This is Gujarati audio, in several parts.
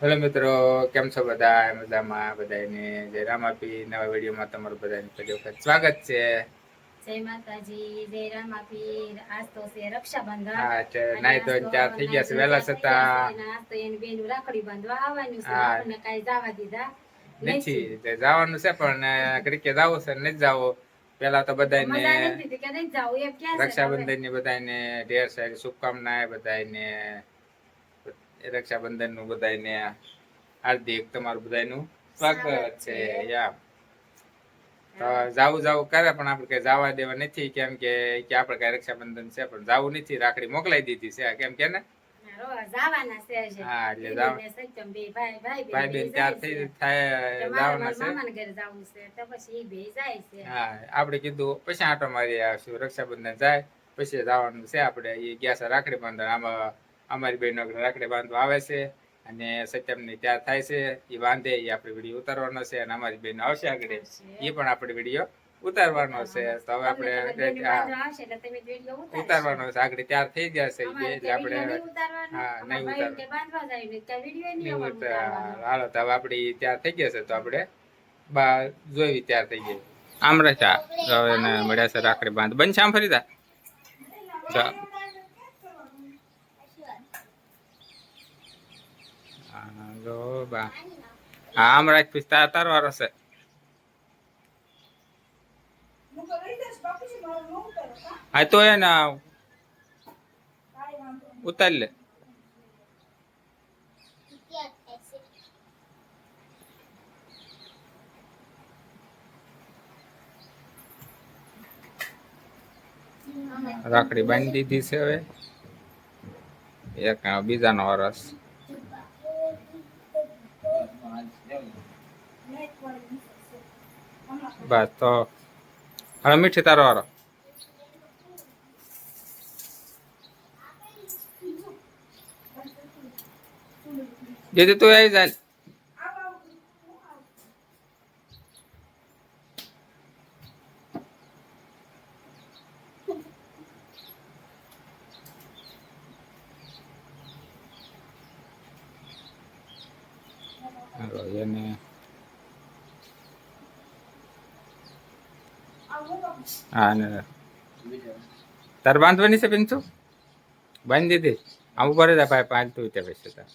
હેલો મિત્રો કેમ છો બધા? મજામાં બધાને જય રામ આપી નવા વિડીયોમાં તમારું બધાને ફરી વખત સ્વાગત છે. જય માતાજી જય રામ આપીર આજ તો છે રક્ષાબંધન. હા છે નાઈ તો ચાર થઈ ગયા છે વહેલા નાઈ આજ તો એની બેન રાખડી બાંધવા આવવાનું છે. આપણને કાંઈ જવા દીધા નથી જવાનું છે પણ ક્રિકેટ જવું છે નથી જવું. પેલા તો મજા બધાને નથી કે નહીં જાવું. એમ ક્યાં છે રક્ષાબંધનની બધાને ઢેર સારી શુભકામનાએ બધાને રક્ષાબંધનનું બધાને હાર્દિક તમારું બધાનું સ્વાગત છે. યા. તો જાવું જાવું કરે પણ આપણે કઈ જવા દેવા નથી. કેમ કે કે આપણે કઈ રક્ષાબંધન છે પણ જાવું નથી. રાખડી મોકલાઈ દીધી છે. કેમ કે ને? જવાના છે હા, એટલે ભાઈ ભાઈ ત્યાર થઈ થાય જવાના છે. મામાના છે. તો પછી બે જાય છે. હા આપણે કીધું પછી આંટો મારી આવશું. રક્ષાબંધન જાય પછી જવાનું છે આપણે. એ ગયા છે રાખડી બંધન. આમાં અમારી બહેનો રાખડી બાંધવા આવે છે અને સત્યમની ત્યાર થાય છે. એ બાંધે એ આપણે વીડિયો ઉતારવાનો છે અને અમારી બહેનો આવશે આગળ એ પણ આપણે વીડિયો ઉતારવાનો છે. તો હવે આપણે. ઉતારવાનો છે. આગળ ત્યાર થઈ ગયા છે એટલે આપણે. હા, નહીં ભાઈને ઉતારવાનો. કે બાંધવા જાય ને ત્યાં વીડિયો નહીં નહીં અમારે ઉતાર- હાલો તો હવે આપણી ત્યાર થઈ ગયા છે તો આપણે બા જોઈ ત્યાર થઈ ગઈ. આમ રચા હવે મળ્યા છે રાખડી બાંધ. બંધ છે આમ ફરી જા બા. આમ રાખ પછી તાર વારો છે હા? તો એ ના ઉતારી લે. રાખડી બાંધી દીધી છે હવે. એક બીજાનો વરસ. બસ તો હવે મીઠી તારો વારો દીદી તું આવી જાય હાલો, એને હા તાર બાંધવાની છે પિંચુ બાંધી દીધી. આમ ઉપર જ ભાઈ પાંચ ત્યાં પછી તાર.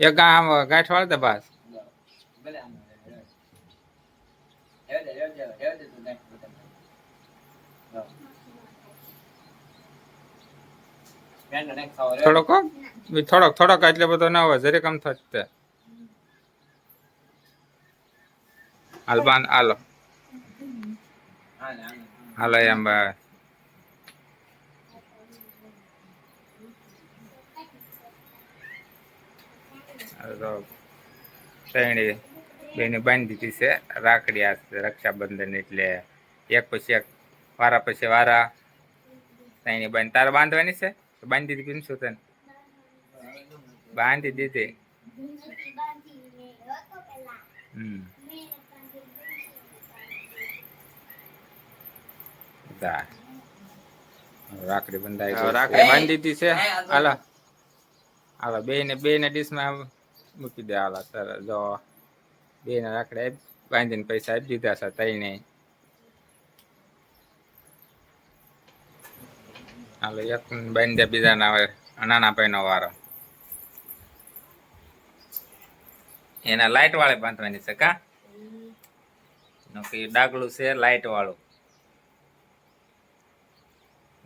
એક ગામ ગાંઠ વાળ દે બસ થોડોક થોડોક થોડોક, એટલે બધો ના હોય. જરીક આમ થત તે હાલ બાંધ હાલો હાલો એમ બા હાલો ત્રણે બેને બાંધી દીધી છે રાખડી આ છે રક્ષાબંધન એટલે એક પછી એક વારા પછી વારા ત્રણે બાંધ તારે બાંધવાની છે બાંધી દીધી કેમ શું તને બાંધી દીધી હમ જા. રાખડી બંધાઈ ગઈ રાખડી બાંધી દીધી છે. હાલો. હાલો બે ને બે ને ડીશમાં મૂકી દે. હાલા સર જો. બે ને રાખડી બાંધીને પૈસા આપી દીધા છે તઈને. હાલો એક બાંધી બીજા ના નાના ભાઈનો વારો. એના લાઈટ વાળે બાંધવાની છે કા? ડાગલું છે લાઈટ વાળું.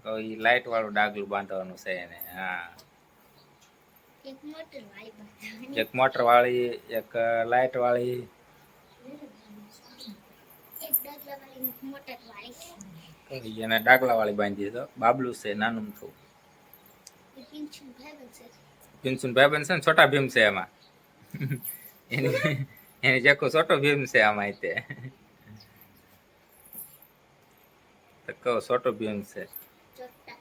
તો એ લાઈટ વાળું ડાગલું બાંધવાનું છે એને હા. એક મોટર વાળી એક લાઈટ વાળી એને ડાગલા વાળી બાંધી તો બાબલું છે નાનું થવું ભીમસુન ભાઈ છે. ને છોટા ભીમ છે એમાં એની એની જેકો છોટો ભીમ છે આમાં તે કહો છોટો ભીમ છે.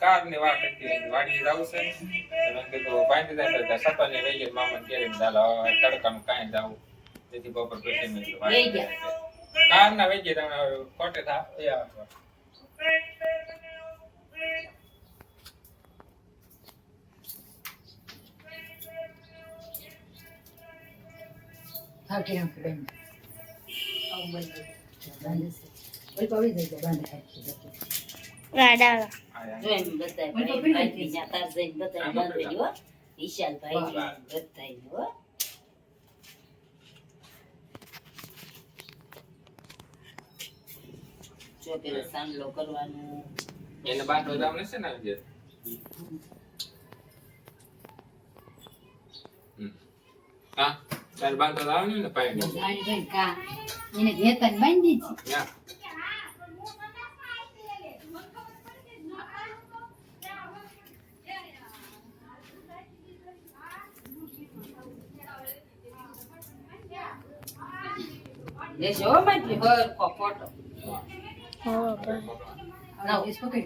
કારની વાત હતી વાડી જાવ છે તો મેં કીધું બાંધી જાય તો સપન ને વહી મામા ચાલો કાંઈ જાવ તેથી બપોર પછી મેં. કાર ના વહી તમે હવે થા એ આવશો હા બેન આવું બધું. બાંધે છે ઓલી પડી જાય બાંધે રાખી દે. ગાડા આયા. જો એમ બધાય ભાઈ ત્યાં તાર જઈને બધાય બાંધેલી હો. વિશાલભાઈ બધાય હો. જો પેલો સાંભળો કરવાનું. એને બાંધો જાવ ને છે ને જે. હા તારે બાંધો જાવ ને પાણી જોઈને એને ઘેતા ને બાંધી દીધી. ના લેજો હો મારી હરખો ફોટો હો ભાઈ ના વીસ પકડી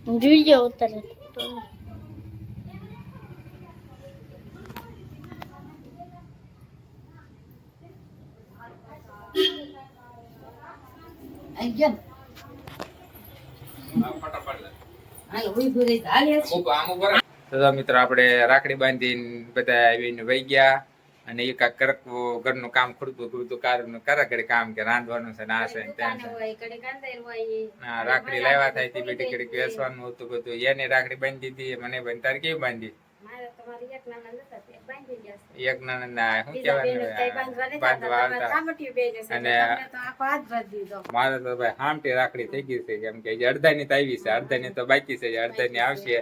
ગયું જોઈએ ઉતરે આઈ ગયા ને આ ફટાફટ લે. હાલ ઊભી રહી તો હાલે છે અમુક અમુક વાર તો મિત્રો આપણે રાખડી બાંધીને બધા આવીને વહી ગયા. અને એ કાંઈક કરકવું ઘરનું કામ ખુડતું ખુડતું કારનું કરે ઘડી કામ કે રાંધવાનું છે ના છે ને તેમ છે. હા, રાખડી લાવ્યા થાય તે બેટી ઘડીક વેસવાનું હતું બધું. એને રાખડી બાંધી દીધી મને બેન તારે કેવી બાંધી? એક નાના એક ના ના શું કહેવાનું. અને. મારે તો ભાઈ હામટી રાખડી થઈ ગઈ છે કેમ કે અડધા અડધાની તો આવી છે અડધા ની તો બાકી છે અડધા ની આવશે.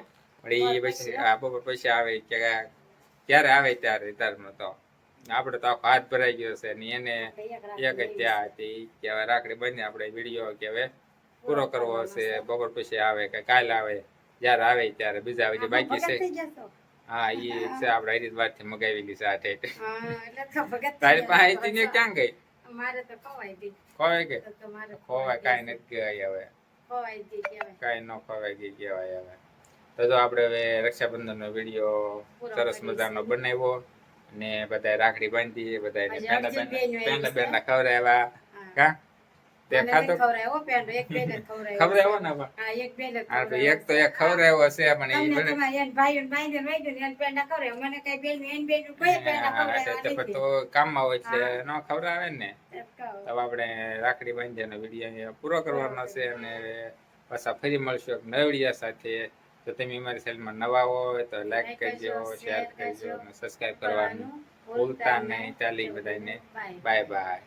પણ એ પછી બપોર પછી આવે કે ક્યારે આવે ત્યારે તારનો તો. આપણે તો આખો હાથ ભરાઈ ગયો છે ને એને એક જ ત્યાં હતી. કે હવે રાખડી બંને આપણે વીડિયો કે હવે પૂરો કરવો છે બપોર પછી આવે કે કાલ આવે જ્યારે આવે ત્યારે. બીજા હવે બાકી છે. હા એ છે આપણે હરિદ્વારથી મગાવેલી છે આ તારી પાસે. ને ક્યાં ગઈ. ખોવાય મારે ખોવાય કઈ નથી ગઈ હવે. કાંઈ ન ખોવાય ગઈ કહેવાય હવે. તો જો આપણે હવે રક્ષાબંધન નો વીડિયો સરસ મજાનો. બનાવ્યો. અને બધા રાખડી બાંધી બધા પેંડા પેંડા પેંડા પેંડા ખવડાવ્યા કા તે મને ખવડાવ્યો, પેંડો, એક બેન ખવડાવ્યો. ખવડાવ્યો ને હા, એક બેન જ હા તો ખવડાવ્યો. એક તો એક ખવડાવ્યો છે પણ એ તમને બને તમારે એને ભાઈઓને બાંધીને વાગ્યું ને પેંડા ખવડાવ્યા. મને કઈ બેન એને બેન કોઈ પેંડા ખવડાવ્યા તે- તે નથી. તો કામમાં હોય હા. ન ખવડાવે ને તો આપણે રાખડી બાંધીનો વીડિયો પૂરો કરવાનો છે અને પાછા ફરી મળશું એક નવડિયા સાથે તો તમે અમારી ચેનલમાં નવા હોય તો લાઈક કરજો શેર કરજો. અને સબસ્ક્રાઇબ કરવાનું ભૂલતા નહીં ચાલી બધાને બાય બાય